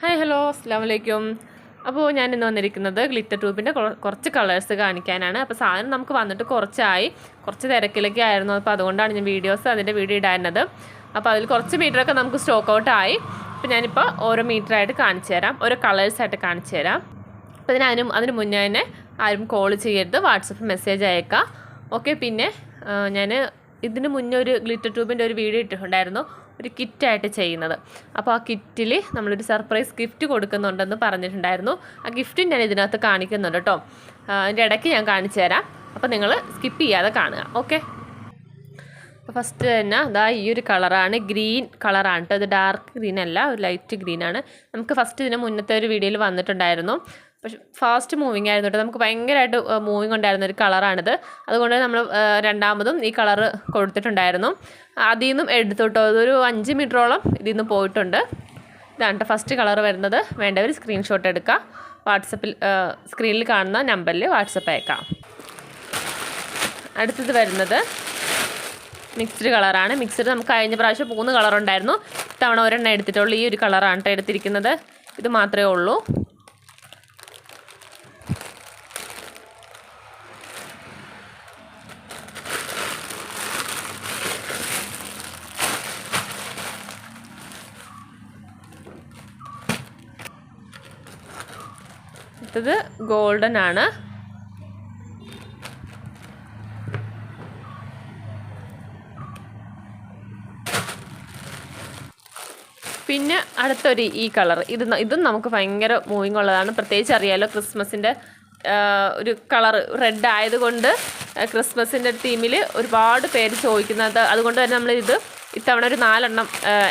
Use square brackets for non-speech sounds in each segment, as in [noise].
Hi hello അസ്സാം വലൈക്കും അപ്പോൾ ഞാൻ ഇന്ന് വന്നിരിക്കുന്നത് ഗ്ലിറ്റർ ട്യൂബിന്റെ കുറച്ച് കളേഴ്സ് കാണിക്കാനാണ്. അപ്പോൾ സാധനം നമുക്ക് വന്നിട്ട് കുറച്ചായി. കുറച്ച് തിരക്കിലൊക്കെ ആയിരുന്നു. അപ്പോൾ അതുകൊണ്ടാണ് ഞാൻ വീഡിയോസ് അതിന്റെ വീഡിയോ ഇടാനത് അപ്പോൾ അതിൽ കുറച്ച് മീറ്ററൊക്കെ നമുക്ക് സ്റ്റോക്ക് ഔട്ട് ആയി. അപ്പോൾ ഞാനിപ്പോൾ ഓരോ മീറ്ററായിട്ട് കാണിച്ചു തരാം. ഓരോ കളേഴ്സായിട്ട് കാണിച്ചു തരാം. അപ്പോൾ ഇതിന് അതിനും അതിന് മുന്നേ തന്നെ ആരും കോൾ ചെയ്യരുത്. വാട്സപ്പ് മെസ്സേജ് അയക്കാം. ഓക്കെ പിന്നെ ഞാൻ ഇതിന് മുന്നേ ഒരു ഗ്ലിറ്റർ ട്യൂബിന്റെ ഒരു വീഡിയോ ഇട്ടിട്ടുണ്ടായിരുന്നു. ഒരു കിറ്റായിട്ട് ചെയ്യുന്നത്. അപ്പോൾ ആ കിറ്റിൽ നമ്മളൊരു സർപ്രൈസ് ഗിഫ്റ്റ് കൊടുക്കുന്നുണ്ടെന്ന് പറഞ്ഞിട്ടുണ്ടായിരുന്നു. ആ ഗിഫ്റ്റ് ഞാൻ ഇതിനകത്ത് കാണിക്കുന്നുണ്ട് കേട്ടോ അതിന്റെ ഇടയ്ക്ക് ഞാൻ കാണിച്ചു തരാം. അപ്പോൾ നിങ്ങൾ സ്കിപ്പ് ചെയ്യാതെ കാണുക. ഓക്കെ ഫസ്റ്റ് തന്നെ അതാ ഈ ഒരു കളറാണ് ഗ്രീൻ കളറാണ് കേട്ടോ ഇത് ഡാർക്ക് ഗ്രീൻ അല്ല ഒരു ലൈറ്റ് ഗ്രീൻ ആണ്. നമുക്ക് ഫസ്റ്റ് ഇതിന് മുന്നത്തെ ഒരു വീഡിയോയിൽ വന്നിട്ടുണ്ടായിരുന്നു. പക്ഷെ ഫാസ്റ്റ് മൂവിങ് ആയിരുന്നു കേട്ടോ നമുക്ക് ഭയങ്കരമായിട്ട് മൂവിങ് ഉണ്ടായിരുന്ന ഒരു കളറാണിത് അതുകൊണ്ട് നമ്മൾ രണ്ടാമതും ഈ കളർ കൊടുത്തിട്ടുണ്ടായിരുന്നു. അതിൽ നിന്നും എടുത്തു അതൊരു അഞ്ച് മീറ്ററോളം ഇതിൽ നിന്ന് പോയിട്ടുണ്ട്. ഇതാണ് ഫസ്റ്റ് കളർ വരുന്നത്. വേണ്ടവർ സ്ക്രീൻഷോട്ട് എടുക്കുക വാട്സപ്പിൽ സ്ക്രീനിൽ കാണുന്ന നമ്പറിൽ വാട്സപ്പ് അയക്കാം. അടുത്തത് വരുന്നത് മിക്സ്ഡ് കളറാണ് മിക്സ്ഡ് നമുക്ക് കഴിഞ്ഞ പ്രാവശ്യം മൂന്ന് കളറുണ്ടായിരുന്നു ഇത്തവണ ഒരെണ്ണം എടുത്തിട്ടുള്ളൂ. ഈ ഒരു കളറാണ് എടുത്തിരിക്കുന്നത്. ഇത് മാത്രമേ ഉള്ളൂ. അടുത്തത് ഗോൾഡൻ ആണ്. പിന്നെ അടുത്തൊരു ഈ കളർ. ഇത് ഇതും നമുക്ക് ഭയങ്കര മൂവിങ് ഉള്ളതാണ്. പ്രത്യേകിച്ച് അറിയാലോ ക്രിസ്മസിന്റെ ഒരു കളർ റെഡ് ആയതുകൊണ്ട് ക്രിസ്മസിന്റെ തീമിൽ ഒരുപാട് പേര് ചോദിക്കുന്നത്. അതുകൊണ്ട് തന്നെ നമ്മളിത് ഇത്തവണ ഒരു നാലെണ്ണം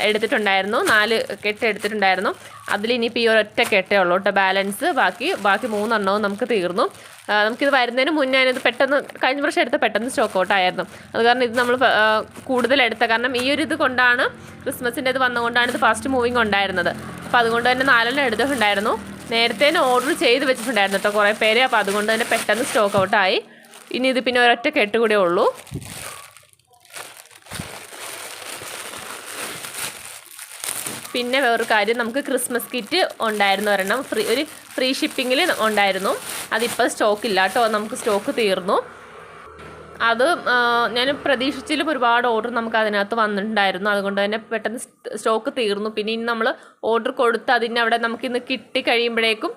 എടുത്തിട്ടുണ്ടായിരുന്നു. നാല് കെട്ട് എടുത്തിട്ടുണ്ടായിരുന്നു. അതിൽ ഇനിയിപ്പോൾ ഈ ഒരൊറ്റ കെട്ടേ ഉള്ളൂ കേട്ടോ. ബാലൻസ് ബാക്കി ബാക്കി മൂന്നെണ്ണവും നമുക്ക് തീർന്നു. നമുക്കിത് വരുന്നതിന് മുന്നേ ഇത് പെട്ടെന്ന് കഴിഞ്ഞ പ്രാവശ്യം എടുത്ത പെട്ടെന്ന് സ്റ്റോക്ക് ഔട്ട് ആയിരുന്നു. അത് കാരണം ഇത് നമ്മൾ കൂടുതൽ എടുത്ത. കാരണം ഈ ഒരു ഇത് കൊണ്ടാണ് ക്രിസ്മസിന്റെ ഇത് വന്നുകൊണ്ടാണ് ഇത് ഫാസ്റ്റ് മൂവിങ് ഉണ്ടായിരുന്നത്. അപ്പോൾ അതുകൊണ്ട് തന്നെ നാലെണ്ണം എടുത്തിട്ടുണ്ടായിരുന്നു. നേരത്തെ ഓർഡർ ചെയ്ത് വെച്ചിട്ടുണ്ടായിരുന്നു കേട്ടോ കുറേ പേര്. അപ്പോൾ അതുകൊണ്ട് തന്നെ പെട്ടെന്ന് സ്റ്റോക്ക് ഔട്ടായി ഇനി ഇത് പിന്നെ ഒരൊറ്റ കെട്ട് കൂടെ ഉള്ളൂ. പിന്നെ വേറൊരു കാര്യം നമുക്ക് ക്രിസ്മസ് കിറ്റ് ഉണ്ടായിരുന്നു ഒരെണ്ണം. ഫ്രീ ഒരു ഫ്രീ ഷിപ്പിങ്ങിൽ ഉണ്ടായിരുന്നു. അതിപ്പോൾ സ്റ്റോക്ക് ഇല്ല കേട്ടോ. നമുക്ക് സ്റ്റോക്ക് തീർന്നു. അത് ഞാൻ പ്രതീക്ഷിച്ചാലും ഒരുപാട് ഓർഡർ നമുക്ക് അതിനകത്ത് വന്നിട്ടുണ്ടായിരുന്നു. അതുകൊണ്ട് തന്നെ പെട്ടെന്ന് സ്റ്റോക്ക് തീർന്നു. പിന്നെ ഇനി നമ്മൾ ഓർഡർ കൊടുത്ത് അതിന്റെ അവിടെ നമുക്കിന്ന് കിട്ടി കഴിയുമ്പോഴേക്കും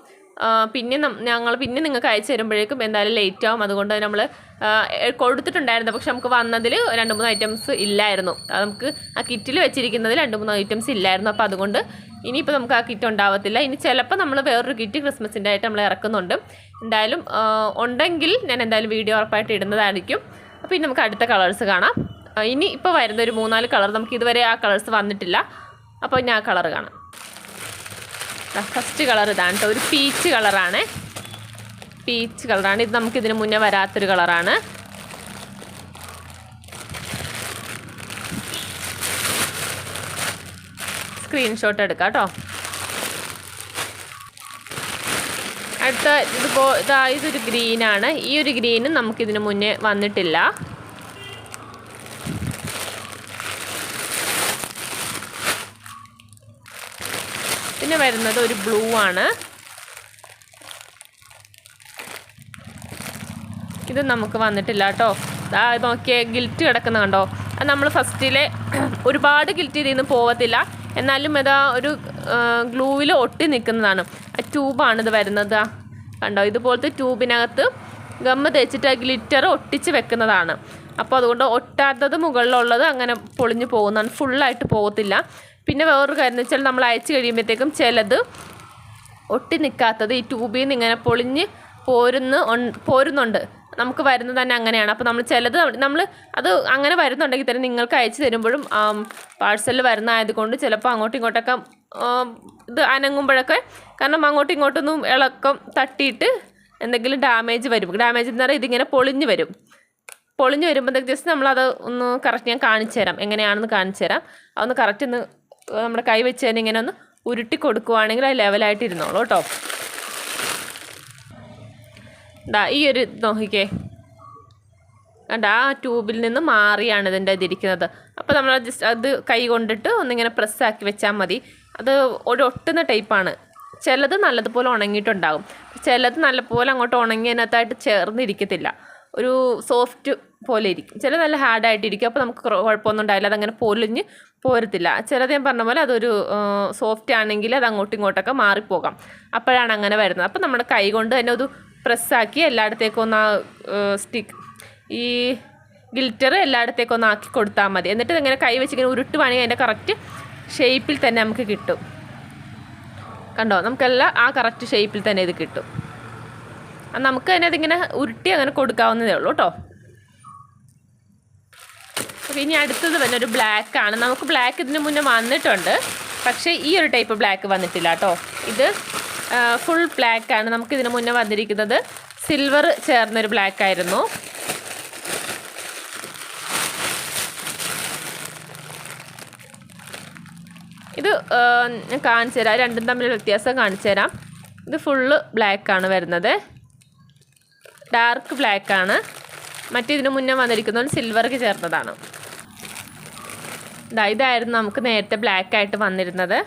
പിന്നെ ഞങ്ങൾ പിന്നെ നിങ്ങൾക്ക് അയച്ചു തരുമ്പോഴേക്കും എന്തായാലും ലേറ്റ് ആവും. അതുകൊണ്ട് നമ്മൾ കൊടുത്തിട്ടുണ്ടായിരുന്നു. പക്ഷെ നമുക്ക് വന്നതിൽ രണ്ട് മൂന്ന് ഐറ്റംസ് ഇല്ലായിരുന്നു. നമുക്ക് ആ കിറ്റിൽ വെച്ചിരിക്കുന്നതിൽ രണ്ട് മൂന്ന് ഐറ്റംസ് ഇല്ലായിരുന്നു. അപ്പോൾ അതുകൊണ്ട് ഇനിയിപ്പോൾ നമുക്ക് ആ കിറ്റ് ഉണ്ടാവത്തില്ല. ഇനി ചിലപ്പോൾ നമ്മൾ വേറൊരു കിറ്റ് ക്രിസ്മസിന്റെ ആയിട്ട് നമ്മൾ ഇറക്കുന്നുണ്ട്. എന്തായാലും ഉണ്ടെങ്കിൽ ഞാൻ എന്തായാലും വീഡിയോ ഉറപ്പായിട്ട് ഇടുന്നതായിരിക്കും. അപ്പോൾ ഇനി നമുക്ക് അടുത്ത കളേഴ്സ് കാണാം. ഇനി ഇപ്പോൾ വരുന്ന ഒരു മൂന്നാൽ കളർ നമുക്ക് ഇതുവരെ ആ കളേഴ്സ് വന്നിട്ടില്ല. അപ്പോൾ ഇനി ആ കളർ കാണാം. ഫസ്റ്റ് കളർ ഇതാണ് കേട്ടോ ഒരു പീച്ച് കളറാണ് പീച്ച് കളറാണ് ഇത് നമുക്ക് ഇതിന് മുന്നേ വരാത്തൊരു കളറാണ് സ്ക്രീൻഷോട്ട് എടുക്കാം കേട്ടോ അടുത്ത ഇതിപ്പോ ഇതാ ഇതൊരു ഗ്രീനാണ് ഈ ഒരു ഗ്രീനും നമുക്കിതിന് മുന്നേ വന്നിട്ടില്ല. പിന്നെ വരുന്നത് ഒരു ബ്ലൂ ആണ്. ഇത് നമുക്ക് വന്നിട്ടില്ല കേട്ടോ. ആ നോക്കിയേ ഗിൽറ്റ് കിടക്കുന്ന കണ്ടോ? അത് നമ്മൾ ഫസ്റ്റിലെ [clears throat] ഒരുപാട് ഗിൽറ്റ് ഇതിൽ നിന്ന് പോവത്തില്ല. എന്നാലും ഇതാ ഒരു ഗ്ലൂവിൽ ഒട്ടി നിൽക്കുന്നതാണ് ആ ട്യൂബാണ് ഇത് വരുന്നത്. കണ്ടോ? ഇതുപോലത്തെ ട്യൂബിനകത്ത് ഗമ്മ് തേച്ചിട്ട് ആ ഗ്ലിറ്റർ ഒട്ടിച്ച് വെക്കുന്നതാണ്. അപ്പോൾ അതുകൊണ്ട് ഒട്ടാത്തത് മുകളിലുള്ളത് അങ്ങനെ പൊളിഞ്ഞു പോകുന്നതാണ്. ഫുള്ളായിട്ട് പോകത്തില്ല പിന്നെ വേറൊരു കാര്യം എന്ന് വെച്ചാൽ നമ്മൾ അയച്ചു കഴിയുമ്പോഴത്തേക്കും ചിലത് ഒട്ടി നിൽക്കാത്തത് ഈ ട്യൂബിൽ നിന്ന് ഇങ്ങനെ പൊളിഞ്ഞ് പോരുന്ന പോരുന്നുണ്ട്. നമുക്ക് വരുന്നത് തന്നെ അങ്ങനെയാണ്. അപ്പോൾ നമ്മൾ ചിലത് നമ്മൾ അത് അങ്ങനെ വരുന്നുണ്ടെങ്കിൽ തന്നെ നിങ്ങൾക്ക് അയച്ചു തരുമ്പോഴും പാഴ്സലിൽ വരുന്ന ആയതുകൊണ്ട് ചിലപ്പോൾ അങ്ങോട്ടും ഇങ്ങോട്ടൊക്കെ ഇത് അനങ്ങുമ്പോഴൊക്കെ കാരണം അങ്ങോട്ടും ഇങ്ങോട്ടൊന്നും ഇളക്കം തട്ടിയിട്ട് എന്തെങ്കിലും ഡാമേജ് വരും. ഡാമേജ് എന്ന് പറഞ്ഞാൽ ഇതിങ്ങനെ പൊളിഞ്ഞ് വരും. പൊളിഞ്ഞ് വരുമ്പോഴത്തേക്ക് ജസ്റ്റ് നമ്മളത് ഒന്ന് കറക്റ്റ് ഞാൻ കാണിച്ചു തരാം എങ്ങനെയാണെന്ന് കാണിച്ചു തരാം അതൊന്ന് കറക്റ്റ് ഒന്ന് നമ്മുടെ കൈ വെച്ച് തന്നെ ഇങ്ങനെ ഒന്ന് ഉരുട്ടി കൊടുക്കുവാണെങ്കിൽ അത് ലെവലായിട്ട് ഇരുന്നോളൂ കേട്ടോ. ദാ ഈ ഒരു നോക്കിക്കേ. കണ്ട ആ ട്യൂബിൽ നിന്ന് മാറിയാണ് ഇതിന്റെ ഇതിരിക്കുന്നത് അപ്പോൾ നമ്മൾ ജസ്റ്റ് അത് കൈ കൊണ്ടിട്ട് ഒന്നിങ്ങനെ പ്രസ്സാക്കി വെച്ചാൽ മതി. അത് ഒരു ഒട്ടുന്ന ടൈപ്പാണ് ചിലത് നല്ലതുപോലെ ഉണങ്ങിയിട്ടുണ്ടാകും. ചിലത് നല്ലപോലെ അങ്ങോട്ട് ഉണങ്ങിയതിനകത്തായിട്ട് ചേർന്നിരിക്കത്തില്ല. ഒരു സോഫ്റ്റ് പോലെ ഇരിക്കും ചില നല്ല ഹാർഡായിട്ടിരിക്കും അപ്പോൾ നമുക്ക് കുഴപ്പമൊന്നും ഉണ്ടാവില്ല. അതങ്ങനെ പൊലിഞ്ഞ് പോരത്തില്ല. ചിലത് ഞാൻ പറഞ്ഞ പോലെ അതൊരു സോഫ്റ്റ് ആണെങ്കിൽ അത് അങ്ങോട്ടും ഇങ്ങോട്ടൊക്കെ മാറിപ്പോകാം. അപ്പോഴാണ് അങ്ങനെ വരുന്നത്. അപ്പോൾ നമ്മുടെ കൈ കൊണ്ട് തന്നെ ഒരു പ്രസ്സാക്കി എല്ലായിടത്തേക്കും ഒന്ന് സ്റ്റിക്ക് ഈ ഗിൽറ്റർ എല്ലായിടത്തേക്കും ഒന്ന് ആക്കി കൊടുത്താൽ മതി. എന്നിട്ട് ഇങ്ങനെ കൈ വെച്ചിങ്ങനെ ഉരുട്ടുവാണെങ്കിൽ അതിന്റെ കറക്റ്റ് ഷേപ്പിൽ തന്നെ നമുക്ക് കിട്ടും. കണ്ടോ? നമുക്കെല്ലാം ആ കറക്റ്റ് ഷേപ്പിൽ തന്നെ ഇത് കിട്ടും. നമുക്ക് തന്നെ അതിങ്ങനെ ഉരുട്ടി അങ്ങനെ കൊടുക്കാവുന്നതേ ഉള്ളൂ കേട്ടോ. അപ്പോൾ ഇനി അടുത്തത് വന്ന ഒരു ബ്ലാക്ക് ആണ്. നമുക്ക് ബ്ലാക്ക് ഇതിന് മുന്നേ വന്നിട്ടുണ്ട്. പക്ഷേ ഈ ഒരു ടൈപ്പ് ബ്ലാക്ക് വന്നിട്ടില്ല കേട്ടോ. ഇത് ഫുൾ ബ്ലാക്ക് ആണ്. നമുക്ക് ഇതിന് മുന്നേ വന്നിരിക്കുന്നത് സിൽവർ ചേർന്നൊരു ബ്ലാക്ക് ആയിരുന്നു. ഇത് ഞാൻ കാണിച്ചു തരാം. രണ്ടും തമ്മിലുള്ള വ്യത്യാസം കാണിച്ചു തരാം. ഇത് ഫുള്ള് ആണ് വരുന്നത്. ഡാർക്ക് ബ്ലാക്ക് ആണ്. മറ്റേതിന് മുന്നേ വന്നിരിക്കുന്നത് സിൽവർക്ക് ചേർന്നതാണ്. ഇതായിരുന്നു നമുക്ക് നേരത്തെ ബ്ലാക്ക് ആയിട്ട് വന്നിരുന്നത്.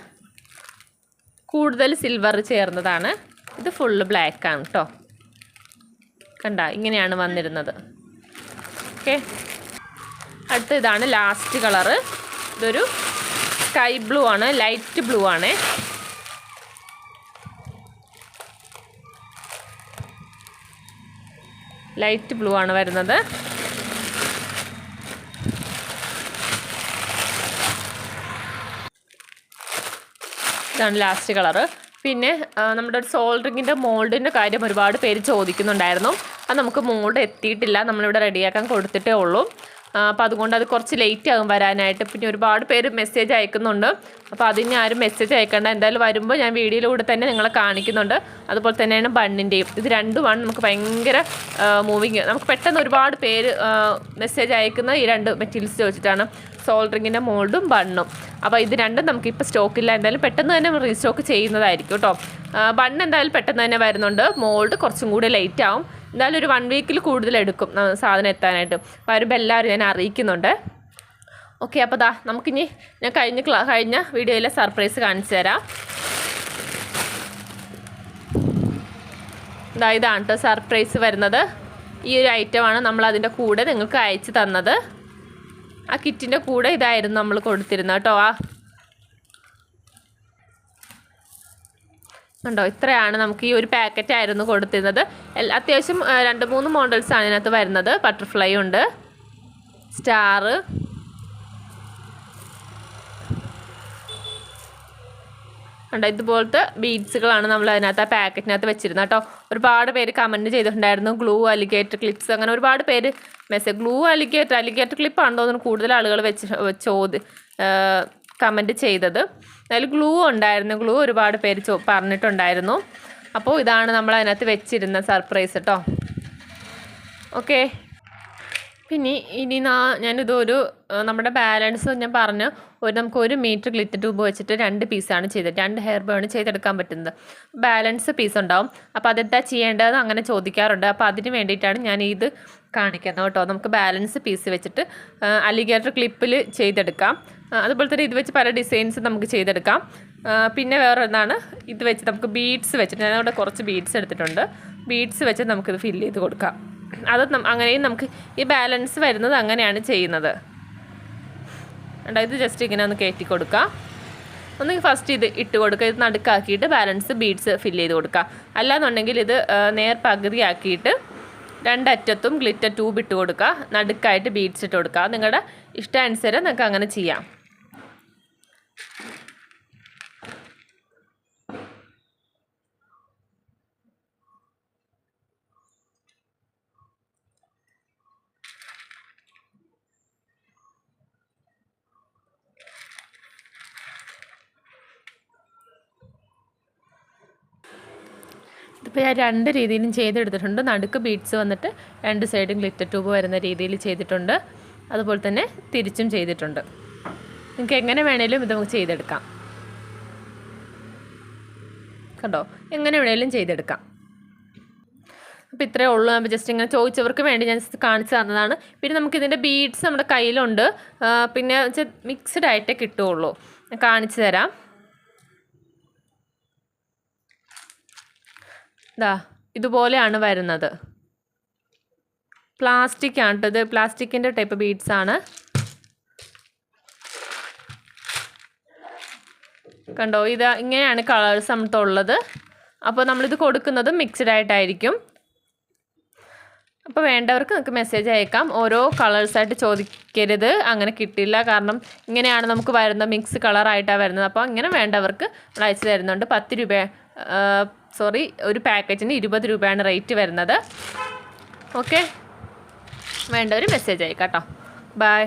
കൂടുതൽ സിൽവർ ചേർന്നതാണ്. ഇത് ഫുള്ള് ബ്ലാക്ക് ആണ് കേട്ടോ കണ്ട ഇങ്ങനെയാണ് വന്നിരുന്നത്. ഓക്കെ അടുത്ത ഇതാണ് ലാസ്റ്റ് കളറ് ഇതൊരു സ്കൈ ബ്ലൂ ആണ് ലൈറ്റ് ബ്ലൂ ആണ്. ലൈറ്റ് ബ്ലൂ ആണ് വരുന്നത്. ഇതാണ് ലാസ്റ്റ് കളറ് പിന്നെ നമ്മുടെ ഒരു സോൾഡറിങ്ങിന്റെ മോൾഡിന്റെ കാര്യം ഒരുപാട് പേര് ചോദിക്കുന്നുണ്ടായിരുന്നു. അത് നമുക്ക് മോൾഡ് എത്തിയിട്ടില്ല. നമ്മളിവിടെ റെഡിയാക്കാൻ കൊടുത്തിട്ടേ ഉള്ളൂ. അപ്പോൾ അതുകൊണ്ട് അത് കുറച്ച് ലേറ്റ് ആകും വരാനായിട്ട്. പിന്നെ ഒരുപാട് പേര് മെസ്സേജ് അയക്കുന്നുണ്ട്. അപ്പോൾ അതിന് ആരും മെസ്സേജ് അയക്കേണ്ട. എന്തായാലും വരുമ്പോൾ ഞാൻ വീഡിയോയിലൂടെ തന്നെ നിങ്ങളെ കാണിക്കുന്നുണ്ട്. അതുപോലെ തന്നെയാണ് ബണ്ണിന്റെയും ഇത് രണ്ടുമാണ്. നമുക്ക് ഭയങ്കര മൂവിങ് നമുക്ക് പെട്ടെന്ന് ഒരുപാട് പേര് മെസ്സേജ് അയക്കുന്ന ഈ രണ്ട് മെറ്റീരിയൽസ് ചോദിച്ചിട്ടാണ്. സോൾഡറിങ്ങിന്റെ മോൾഡും ബണ്ണും. അപ്പോൾ ഇത് രണ്ടും നമുക്ക് ഇപ്പോൾ സ്റ്റോക്കില്ല എന്തായാലും പെട്ടെന്ന് തന്നെ റീസ്റ്റോക്ക് ചെയ്യുന്നതായിരിക്കും കേട്ടോ. ബണ്ണ് എന്തായാലും പെട്ടെന്ന് തന്നെ വരുന്നുണ്ട്. മോൾഡ് കുറച്ചും കൂടി ലേറ്റ് ആവും. എന്തായാലും ഒരു വൺ വീക്കിൽ കൂടുതൽ എടുക്കും സാധനം എത്താനായിട്ട്. വരുമ്പോൾ എല്ലാവരും ഞാൻ അറിയിക്കുന്നുണ്ട്. ഓക്കെ അപ്പോൾ ദാ നമുക്കിനി ഞാൻ കഴിഞ്ഞ ക്ലാ കഴിഞ്ഞ വീഡിയോയിലെ സർപ്രൈസ് കാണിച്ചു തരാം. ദാ ഇതാണ് കേട്ടോ സർപ്രൈസ് വരുന്നത്. ഈ ഒരു ഐറ്റമാണ് നമ്മൾ അതിന്റെ കൂടെ നിങ്ങൾക്ക് അയച്ചു തന്നത്. ആ കിറ്റിന്റെ കൂടെ ഇതായിരുന്നു നമ്മൾ കൊടുത്തിരുന്നത് കേട്ടോ ആ ഉണ്ടോ? ഇത്രയാണ് നമുക്ക് ഈ ഒരു പാക്കറ്റ് ആയിരുന്നു കൊടുത്തിരുന്നത്. അത്യാവശ്യം രണ്ട് മൂന്ന് മോഡൽസാണ് ഇതിനകത്ത് വരുന്നത്. ബട്ടർഫ്ലൈ ഉണ്ട്. സ്റ്റാർ ഉണ്ട് ഇതുപോലത്തെ ബീഡ്സുകളാണ് നമ്മൾ അതിനകത്ത് ആ പാക്കറ്റിനകത്ത് വെച്ചിരുന്നത് കേട്ടോ. ഒരുപാട് പേര് കമന്റ് ചെയ്തിട്ടുണ്ടായിരുന്നു. ഗ്ലൂ അലിഗേറ്റർ ക്ലിപ്സ് അങ്ങനെ ഒരുപാട് പേര് message glue alligator alligator clip ആണോ തോന്നുന്നു കൂടുതൽ ആളുകൾ വെച്ച് ചോദി കമന്റ് ചെയ്തത്. അതിൽ ഗ്ലൂ ഉണ്ടായിരുന്നു. ഗ്ലൂ ഒരുപാട് പേര് ചോ പറഞ്ഞിട്ടുണ്ടായിരുന്നു. അപ്പോൾ ഇതാണ് നമ്മൾ അതിനകത്ത് വെച്ചിരുന്ന സർപ്രൈസ് കേട്ടോ ഓക്കെ പിന്നെ ഇനി നാ ഞാനിതൊരു നമ്മുടെ ബാലൻസ് ഞാൻ പറഞ്ഞു ഒരു നമുക്ക് ഒരു മീറ്റർ ഗ്ലിറ്റർ ട്യൂബ് വെച്ചിട്ട് രണ്ട് പീസാണ് ചെയ്തത്. രണ്ട് ഹെയർ ബേൺ ചെയ്തെടുക്കാൻ പറ്റുന്നത്. ബാലൻസ് പീസ് ഉണ്ടാവും. അപ്പോൾ അതെന്താ ചെയ്യേണ്ടതെന്ന് അങ്ങനെ ചോദിക്കാറുണ്ട്. അപ്പോൾ അതിന് വേണ്ടിയിട്ടാണ് ഞാൻ ഇത് കാണിക്കുന്നത് കേട്ടോ. നമുക്ക് ബാലൻസ് പീസ് വെച്ചിട്ട് അലിഗേറ്റർ ക്ലിപ്പിൽ ചെയ്തെടുക്കാം. അതുപോലെ തന്നെ ഇത് വെച്ച് പല ഡിസൈൻസ് നമുക്ക് ചെയ്തെടുക്കാം. പിന്നെ വേറെ ഒന്നാണ് ഇത് വെച്ച് നമുക്ക് ബീഡ്സ് വെച്ചിട്ട് ഞാനവിടെ കുറച്ച് ബീഡ്സ് എടുത്തിട്ടുണ്ട്. ബീഡ്സ് വെച്ച് നമുക്കിത് ഫില്ല് ചെയ്ത് കൊടുക്കാം. അത് അങ്ങനെയും നമുക്ക് ഈ ബാലൻസ് വരുന്നത് അങ്ങനെയാണ് ചെയ്യുന്നത്. ഇത് ജസ്റ്റ് ഇങ്ങനെ ഒന്ന് കയറ്റി കൊടുക്കുക ഒന്ന് ഫസ്റ്റ് ഇത് ഇട്ട് കൊടുക്കുക ഇത് നടുക്കാക്കിയിട്ട് ബാലൻസ് ബീഡ്സ് ഫില്ല് ചെയ്ത് കൊടുക്കുക അല്ലാന്നുണ്ടെങ്കിൽ ഇത് നേർ പകുതിയാക്കിയിട്ട് രണ്ടറ്റത്തും ഗ്ലിറ്റർ ട്യൂബ് ഇട്ട് കൊടുക്കുക നടുക്കായിട്ട് ബീഡ്സ് ഇട്ട് കൊടുക്കുക നിങ്ങളുടെ ഇഷ്ടാനുസരം നിങ്ങൾക്ക് അങ്ങനെ ചെയ്യാം. ഇതിപ്പോൾ ഞാൻ രണ്ട് രീതിയിലും ചെയ്തെടുത്തിട്ടുണ്ട്. നടുക്ക് ബീഡ്സ് വന്നിട്ട് രണ്ട് സൈഡും ഗ്ലിറ്റർ ട്യൂബ് വരുന്ന രീതിയിൽ ചെയ്തിട്ടുണ്ട്. അതുപോലെ തന്നെ തിരിച്ചും ചെയ്തിട്ടുണ്ട്. നിങ്ങൾക്ക് എങ്ങനെ വേണേലും ഇത് നമുക്ക് ചെയ്തെടുക്കാം. കണ്ടോ? എങ്ങനെ വേണേലും ചെയ്തെടുക്കാം. അപ്പോൾ ഇത്രയേ ഉള്ളൂ. അപ്പോൾ ജസ്റ്റ് ഇങ്ങനെ ചോദിച്ചവർക്ക് വേണ്ടി ഞാൻ കാണിച്ചു തന്നതാണ്. പിന്നെ നമുക്ക് ഇതിന്റെ ബീഡ്സ് നമ്മുടെ കയ്യിലുണ്ട്. പിന്നെ മിക്സ്ഡ് ആയിട്ടേ കിട്ടുകയുള്ളൂ കാണിച്ചു തരാം. ഇതാ ഇതുപോലെയാണ് വരുന്നത്. പ്ലാസ്റ്റിക് ആണ് ഇത്. പ്ലാസ്റ്റിക്കിന്റെ ടൈപ്പ് ബീഡ്സ് ആണ്. കണ്ടോ ഇത് ഇങ്ങനെയാണ് കളേഴ്സ് നമുക്കുള്ളത് അപ്പോൾ നമ്മളിത് കൊടുക്കുന്നത് മിക്സ്ഡ് ആയിട്ടായിരിക്കും. അപ്പോൾ വേണ്ടവർക്ക് നമുക്ക് മെസ്സേജ് അയക്കാം. ഓരോ കളേഴ്സായിട്ട് ചോദിക്കരുത്. അങ്ങനെ കിട്ടില്ല കാരണം ഇങ്ങനെയാണ് നമുക്ക് വരുന്നത് മിക്സ് കളറായിട്ടാണ് വരുന്നത്. അപ്പോൾ ഇങ്ങനെ വേണ്ടവർക്ക് നമ്മൾ അയച്ചു തരുന്നുണ്ട്. പത്ത് രൂപ സോറി ഒരു പാക്കേജിന് ഇരുപത് രൂപയാണ് റേറ്റ് വരുന്നത്. ഓക്കെ വേണ്ടവർ മെസ്സേജ് അയക്കാം കേട്ടോ ബൈ